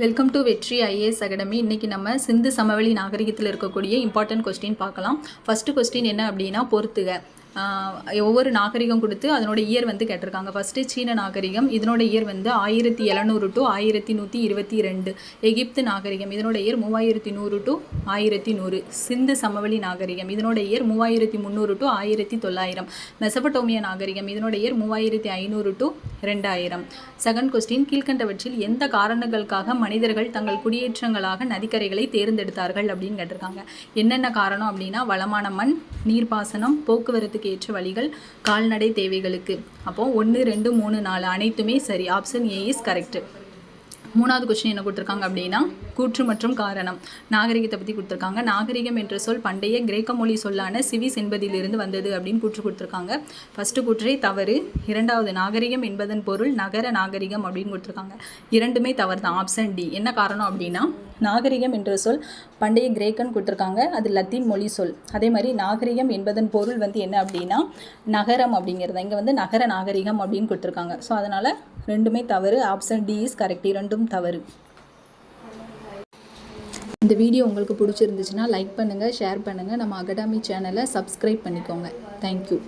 Welcome to Vetri IAS academy இன்றைக்கி நம்ம சிந்து சமவெளி நாகரிகத்தில் இருக்கக்கூடிய இம்பார்ட்டன்ட் கொஸ்டின் பார்க்கலாம். ஃபஸ்ட்டு கொஸ்டின் என்ன அப்படின்னா பொறுத்துக. ஒவ்வொரு நாகரிகம் கொடுத்து அதனோட இயர் வந்து கேட்டிருக்காங்க. ஃபஸ்ட்டு சீன நாகரிகம் இதனோட இயர் வந்து ஆயிரத்தி எழுநூறு டு ஆயிரத்தி நூற்றி இருபத்தி ரெண்டு. எகிப்து நாகரிகம் இதனோட இயர் மூவாயிரத்தி நூறு டு ஆயிரத்தி நூறு. சிந்து சமவெளி நாகரிகம் இதனோட இயர் மூவாயிரத்தி முந்நூறு டு ஆயிரத்தி தொள்ளாயிரம். மெசபட்டோமியா நாகரிகம் இதனோட இயர் மூவாயிரத்தி ஐநூறு டு ரெண்டாயிரம் செகண்ட் கொஸ்டின் கீழ்கண்டவற்றில் எந்த காரணங்களுக்காக மனிதர்கள் தங்கள் குடியேற்றங்களாக நதிக்கரைகளை தேர்ந்தெடுத்தார்கள் அப்படின்னு கேட்டிருக்காங்க. என்னென்ன காரணம் அப்படின்னா வளமான மண் நீர்ப்பாசனம் போக்குவரத்து போக்குவரத்துக்கு ஏற்ற வழிகள் கால்நடை தேவைகளுக்கு. அப்போ ஒன்று ரெண்டு மூணு நாலு அனைத்துமே சரி. ஆப்ஷன் ஏ இஸ் கரெக்ட் மூணாவது கொஸ்டின் என்ன கொடுத்துருக்காங்க அப்படின்னா கூற்று மற்றும் காரணம். நாகரிகத்தை பற்றி கொடுத்துருக்காங்க. நாகரிகம் என்ற சொல் பண்டைய கிரேக்க மொழி சொல்லான சிவிஸ் என்பதிலிருந்து வந்தது அப்படின்னு கூற்று கொடுத்துருக்காங்க. ஃபஸ்ட்டு கூற்றே தவறு. இரண்டாவது நாகரிகம் என்பதன் பொருள் நகர நாகரிகம் அப்படின்னு கொடுத்துருக்காங்க. இரண்டுமே தவறு தான் ஆப்ஷன் டி என்ன காரணம் அப்படின்னா நாகரிகம் என்ற சொல் பண்டைய கிரேக்கன் கொடுத்துருக்காங்க. அது லத்தீன் மொழி சொல். அதே மாதிரி நாகரிகம் என்பதன் பொருள் வந்து என்ன அப்படின்னா நகரம் அப்படிங்கிறது. இங்கே வந்து நகர நாகரிகம் அப்படின்னு கொடுத்துருக்காங்க. ஸோ அதனால் ரெண்டுமே தவறு. ஆப்ஷன் டி இஸ் கரெக்ட் இரண்டும் தவறு. இந்த வீடியோ உங்களுக்கு பிடிச்சிருந்துச்சுன்னா லைக் பண்ணுங்கள் ஷேர் பண்ணுங்கள் நம்ம அகாடமி சேனலை சப்ஸ்கிரைப் பண்ணிக்கோங்க. தேங்க்யூ